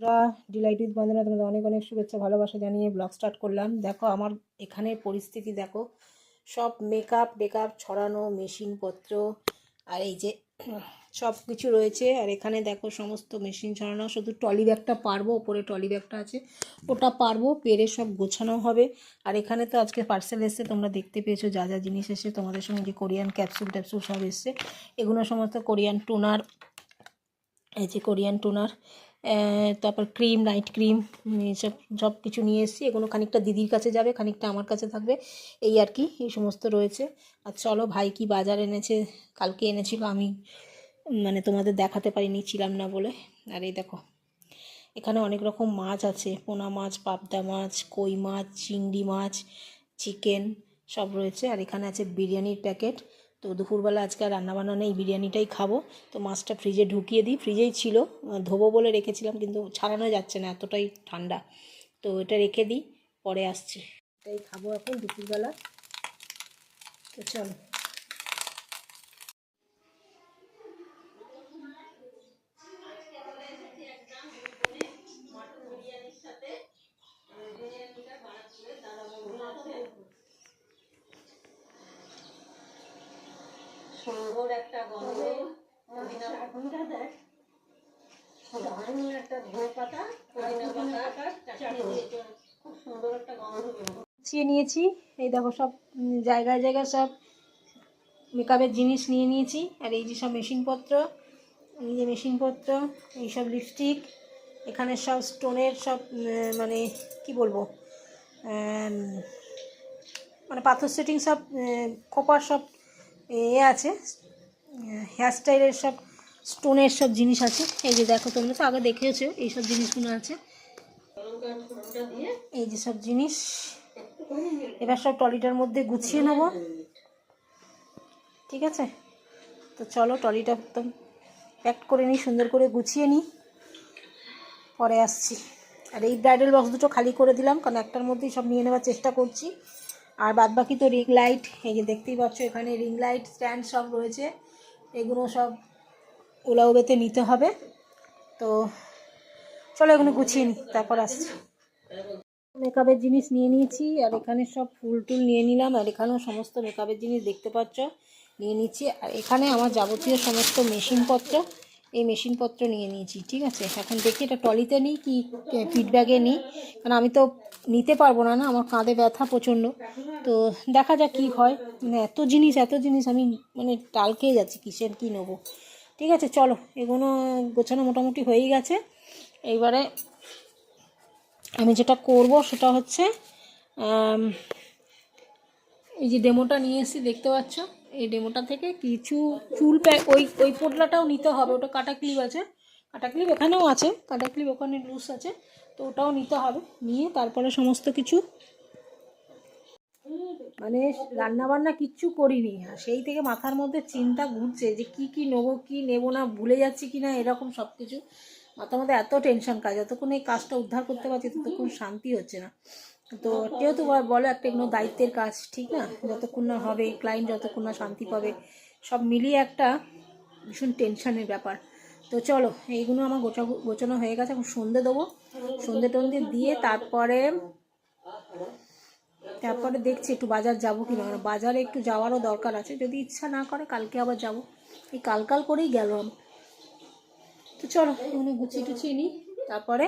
পুরা Deloitte with বন্দনা তোমাদের অনেক অনেক শুভেচ্ছা, ভালোবাসা জানিয়ে ব্লগ স্টার্ট করলাম। দেখো, আমার এখানে পরিস্থিতি দেখো। সব মেকআপ টেকআপ ছড়ানো মেশিনপত্র আর এই যে সব কিছু রয়েছে। আর এখানে দেখো, সমস্ত মেশিন ছড়ানো, শুধু টলি ব্যাগটা পারব, ওপরে টলি ব্যাগটা আছে, ওটা পারব, পেরে সব গোছানো হবে। আর এখানে তো আজকে পার্সেল এসছে, তোমরা দেখতে পেয়েছ, যা যা জিনিস এসছে, তোমাদের সঙ্গে যে কোরিয়ান ক্যাপসুল ট্যাপসুল সব এসছে, এগুলো সমস্ত কোরিয়ান টোনার এই যে কোরিয়ান টোনার তারপর ক্রিম নাইট ক্রিম সব সব কিছু নিয়ে এসেছি। এগুলো খানিকটা দিদির কাছে যাবে, খানিকটা আমার কাছে থাকবে। এই আর কি, এই সমস্ত রয়েছে। আর চলো ভাই, কি বাজার এনেছে? কালকে এনেছিল আমি মানে তোমাদের দেখাতে পারিনি, ছিলাম না বলে। আর এই দেখো, এখানে অনেক রকম মাছ আছে। পোনা মাছ, পাবদা মাছ, কই মাছ, চিংড়ি মাছ, চিকেন সব রয়েছে। আর এখানে আছে বিরিয়ানির প্যাকেট। তো দুপুরবেলা আজকে আর রান্নাবান্না নেই, বিরিয়ানিটাই খাব। তো মাছটা ফ্রিজে ঢুকিয়ে দিই ফ্রিজেই ছিল। ধোবো বলে রেখেছিলাম, কিন্তু ছাড়ানো যাচ্ছে না, এতটাই ঠান্ডা। তো এটা রেখে দিই, পরে আসছে। এটাই খাব এখন দুপুরবেলা। তো চলো সুন্দর একটা গন্ধ পুদিনা দারুণ একটা ধনে পাতা পুদিনা পাতা চাটনি দিয়ে খুব সুন্দর একটা গন্ধ গুছিয়ে নিয়েছি। এই দেখো সব জায়গায় জায়গায় সব মেকআপের জিনিস নিয়ে নিয়েছি। আর এই যে সব মেশিনপত্র, এই যে মেশিনপত্র এইসব লিপস্টিক এখানে সব স্টোনের সব মানে কি বলব মানে পাথর সেটিং সব খোপার সব, এ আছে। হেয়ার স্টাইলের সব স্টোনের সব জিনিস আছে। এই যে দেখো তোমরা তো আগে দেখেছ, এই সব জিনিসগুলো আছে। এই যে সব জিনিস। এবার সব টলিটার মধ্যে গুছিয়ে নেব। ঠিক আছে? তো চলো টলিটা একদম প্যাক করে নিই, সুন্দর করে গুছিয়ে নিই। পরে আসছি। আর এই ব্রাইডাল বক্স দুটো খালি করে দিলাম, কারণ একটার মধ্যেই সব নিয়ে নেওয়ার চেষ্টা করছি। আর বাদ বাকি তো রিং লাইট এই যে দেখতেই পাচ্ছ এখানে রিং লাইট স্ট্যান্ড সব রয়েছে। এগুলো সব ওলা উবেতে নিতে হবে। তো চলো এগুলো গুছিয়ে নিই, তারপর আসছি। মেকআপের জিনিস নিয়ে নিয়েছি, আর এখানে সব ফুল টুল নিয়ে নিলাম, আর এখানেও সমস্ত মেকআপের জিনিস দেখতে পাচ্ছ, নিয়ে নিচ্ছি। আর এখানে আমার যাবতীয় সমস্ত মেশিনপত্র, এই মেশিনপত্র নিয়ে নিয়েছি, ঠিক আছে? এখন দেখি এটা টলিতে নিই কি ফিডব্যাগে নিই? কারণ আমি তো নিতে পারব না না? আমার কাঁধে ব্যথা প্রচণ্ড। তো দেখা যাক কী হয়। মানে এত জিনিস এত জিনিস আমি মানে টাল খেয়ে যাচ্ছি, কিসের কী নেব? ঠিক আছে, চলো এগুলো গোছানো মোটামুটি হয়েই গেছে। এইবারে আমি যেটা করব সেটা হচ্ছে এই যে ডেমোটা নিয়ে এসেছি, দেখতে পাচ্ছ? এই ডেমোটা থেকে কিছু চুল প্যাক, ওই ওই পোটলাটাও নিতে হবে, ওটা কাটা ক্লিপ আছে। কাটা ক্লিপ এখানেও আছে, কাটা ক্লিপ ওখানে লুজ আছে, তো ওটাও নিতে হবে, নিয়ে তারপরে সমস্ত কিছু মানে রান্না বান্না কিচ্ছু করিনি। আর সেই থেকে মাথার মধ্যে চিন্তা ঘুরছে যে কি কি নেব কি নেব না, ভুলে যাচ্ছি কি না এরকম সব কিছু মাথার এত টেনশন কাজ যতক্ষণ এই কাজটা উদ্ধার করতে পারছি, ততক্ষণ শান্তি হচ্ছে না। তো যেহেতু বলো একটা এগুলো দায়িত্বের কাজ, ঠিক না? যতক্ষণ না হবে ক্লায়েন্ট যতক্ষণ না শান্তি পাবে, সব মিলিয়ে একটা ভীষণ টেনশনের ব্যাপার। তো চলো, এইগুলো আমার গোছা, গোছানো হয়ে গেছে, এখন সন্ধে দেবো। সন্ধে টন্ধে দিয়ে তারপরে তারপরে দেখছি একটু বাজার যাব কি না। বাজারে একটু যাওয়ারও দরকার আছে, যদি ইচ্ছা না করে কালকে আবার যাব। এই কাল কাল করেই গেলাম। তো চলো এগুলো গুছিয়ে টুছিয়ে নিই, তারপরে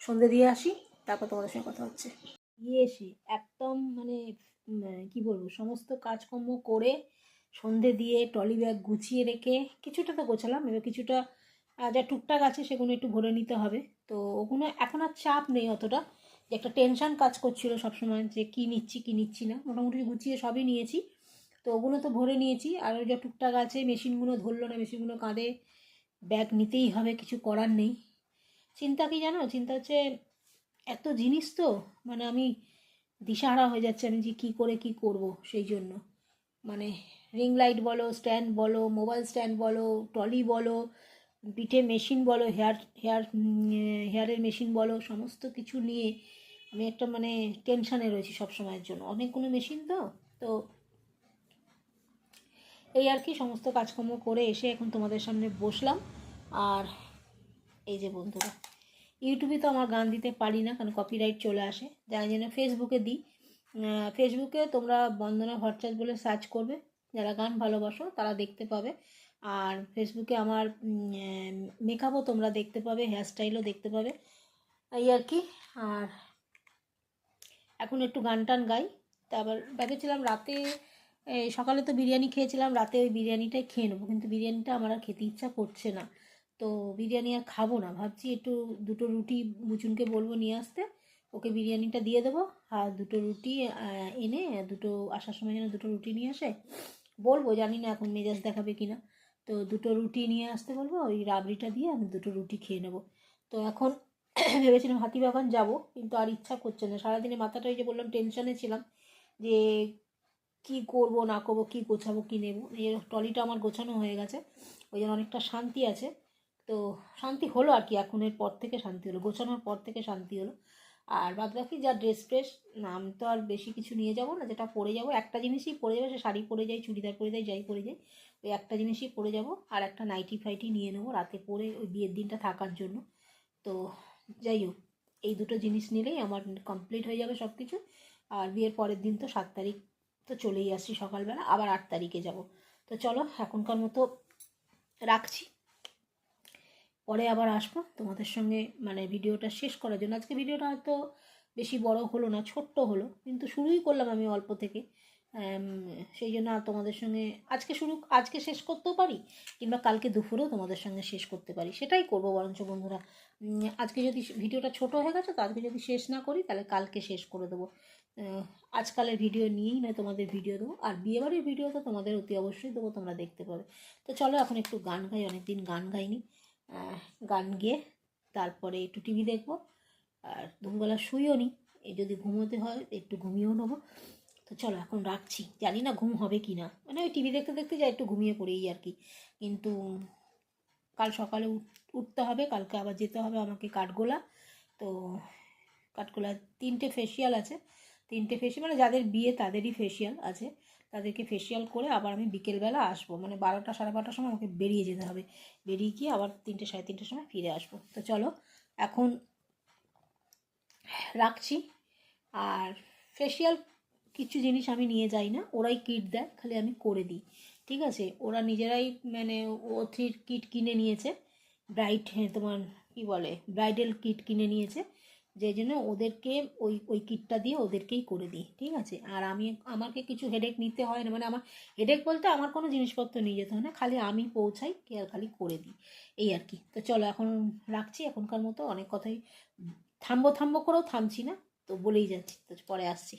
সন্ধে দিয়ে আসি, তারপর তোমাদের সঙ্গে কথা হচ্ছে। গিয়ে এসে একদম মানে কি বলব, সমস্ত কাজকর্ম করে সন্ধে দিয়ে টলি ব্যাগ গুছিয়ে রেখে, কিছুটা তো গোছালাম, এবার কিছুটা যা টুকটাক আছে সেগুলো একটু ভরে নিতে হবে। তো ওগুলো এখন আর চাপ নেই অতটা, যে একটা টেনশন কাজ করছিল সবসময়, যে কী নিচ্ছি কী নিচ্ছি না, মোটামুটি গুছিয়ে সবই নিয়েছি। তো ওগুলো তো ভরে নিয়েছি, আর ওই যা টুকটাক আছে, মেশিনগুলো ধরলো না, মেশিনগুলো কাঁধে ব্যাগ নিতেই হবে, কিছু করার নেই। চিন্তা কি জানো? চিন্তা হচ্ছে এত জিনিস তো মানে আমি দিশাহারা হয়ে যাচ্ছে, আমি যে কী করে কি করব সেই জন্য। মানে রিং লাইট বলো স্ট্যান্ড বলো মোবাইল স্ট্যান্ড বলো টলি বলো, পিঠে মেশিন বলো হেয়ার হেয়ার হেয়ারের মেশিন বলো, সমস্ত কিছু নিয়ে আমি একটা মানে টেনশানে রয়েছি সব সময়ের জন্য অনেকগুলো মেশিন তো তো এই আর কি, সমস্ত কাজকর্ম করে এসে এখন তোমাদের সামনে বসলাম। আর এই যে বন্ধুরা, ইউটিউবে তো আমার গান দিতে পারি না, কারণ কপিরাইট চলে আসে। যাই জন্য ফেসবুকে দিই। ফেসবুকে তোমরা বন্দনা ভট্টাচার্য বলে সার্চ করবে। যারা গান ভালোবাসো, তারা দেখতে পাবে। আর ফেসবুকে আমার মেকআপও তোমরা দেখতে পাবে হেয়ারস্টাইলও দেখতে পাবে। এই আর কি, আর এখন একটু গান টান গাই। তারপর ভেবেছিলাম রাতে এই সকালে তো বিরিয়ানি খেয়েছিলাম, রাতে ওই বিরিয়ানিটাই খেয়ে নেব। কিন্তু বিরিয়ানিটা আমার আর খেতে ইচ্ছা করছে না। তো বিরিয়ানি আর খাব না। ভাবছি একটু দুটো রুটি বুচুনকে বলব নিয়ে আসতে। ওকে বিরিয়ানিটা দিয়ে দেবো। আর দুটো রুটি এনে দুটো, আসার সময় যেন দুটো রুটি নিয়ে আসে। বলব, জানি না এখন মেজাজ দেখাবে কি না তো দুটো রুটি নিয়ে আসতে বলব, ওই রাবড়িটা দিয়ে আমি দুটো রুটি খেয়ে নেব। তো এখন ভেবেছিলাম হাতিবাগান যাব, কিন্তু আর ইচ্ছা করছে না। সারাদিনে মাথাটা ওই যে বললাম টেনশনে ছিলাম যে কি করব, না করব, কি গোছাবো, কি নেব? এই টলিটা আমার গোছানো হয়ে গেছে। ওই জন্য অনেকটা শান্তি আছে। তো শান্তি হলো আর কি এখন এর পর থেকে শান্তি হলো, গোছানোর পর থেকে শান্তি হলো। আর বাদ বাকি যা ড্রেস ফ্রেস না আমি তো আর বেশি কিছু নিয়ে যাব না, যেটা পরে যাব। একটা জিনিসই পরে যাবে, সে শাড়ি পরে যাই, চুড়িদার পরে যাই যাই পরে যাই, ওই একটা জিনিসই পরে যাব। আর একটা নাইটি ফাইটি নিয়ে নেব, রাতে পরে ওই বিয়ের দিনটা থাকার জন্য। তো যাই হোক, এই দুটো জিনিস নিলেই আমার কমপ্লিট হয়ে যাবে সব কিছু আর বিয়ের পরের দিন তো সাত তারিখ তো চলেই আসছি সকালবেলা, আবার আট তারিখে যাব। তো চলো, এখনকার মতো রাখছি। পরে আবার আসব তোমাদের সঙ্গে মানে ভিডিওটা শেষ করার জন্য। আজকে ভিডিওটা হয়তো বেশি বড় হলো না, ছোট্ট হলো, কিন্তু শুরুই করলাম আমি অল্প থেকে। সেই জন্য আর তোমাদের সঙ্গে আজকে শুরু, আজকে শেষ করতেও পারি? কিংবা কালকে দুপুরেও তোমাদের সঙ্গে শেষ করতে পারি? সেটাই করব বরঞ্চ বন্ধুরা। আজকে যদি ভিডিওটা ছোট হয়ে গেছে, তো আজকে যদি শেষ না করি, তাহলে কালকে শেষ করে দেবো। আজকালের ভিডিও নিয়েই নয়, তোমাদের ভিডিও দেবো। আর বিয়েবাড়ির ভিডিও তো তোমাদের অতি অবশ্যই দেবো, তোমরা দেখতে পাবে। তো চলো এখন একটু গান গাই, অনেকদিন গান গাইনি। গান গেয়ে তারপরে একটু টিভি দেখব। আর দুপুরবেলা শুইও নি। যদি ঘুমোতে হয়, একটু ঘুমিয়েও নেব। তো চলো, এখন রাখছি। জানি না ঘুম হবে কি না মানে ওই টিভি দেখতে দেখতে যাই একটু ঘুমিয়ে পড়েই আর কি। কিন্তু কাল সকালে উঠ- উঠতে হবে, কালকে আবার যেতে হবে আমাকে কাঠগোলা। তো কাঠগোলা তিনটে ফেসিয়াল আছে। তিনটে ফেসিয়াল মানে যাদের বিয়ে তাদেরই ফেসিয়াল আছে। তাদেরকে ফেসিয়াল করে আবার আমি বিকেলবেলা আসব। মানে বারোটা, সাড়ে বারোটার সময় আমাকে বেরিয়ে যেতে হবে। বেরিয়ে গিয়ে আবার তিনটে, সাড়ে তিনটের সময় ফিরে আসব। তো চলো, এখন রাখছি। আর ফেসিয়াল কিছু জিনিস আমি নিয়ে যাই না, ওরাই কিট দেয়, খালি আমি করে দিই, ঠিক আছে? ওরা নিজেরাই মানে ও থ্রির কিট কিনে নিয়েছে ব্রাইড হ্যাঁ তোমার কী বলে ব্রাইডাল কিট কিনে নিয়েছে যে জন্য ওদেরকে ওই ওই কিটটা দিয়ে ওদেরকেই করে দিই, ঠিক আছে? আর আমি, আমাকে কিছু হেডেক নিতে হয় না মানে আমার হেডেক বলতে আমার কোনো জিনিসপত্র নিয়ে যেতে হয় না, খালি আমি পৌঁছাই কে আর খালি করে দিই, এই আর কি। তো চলো, এখন রাখছি, এখনকার মতো অনেক কথাই থামবো থামবো করেও থামছি না, তো বলেই যাচ্ছি, তো পরে আসছি।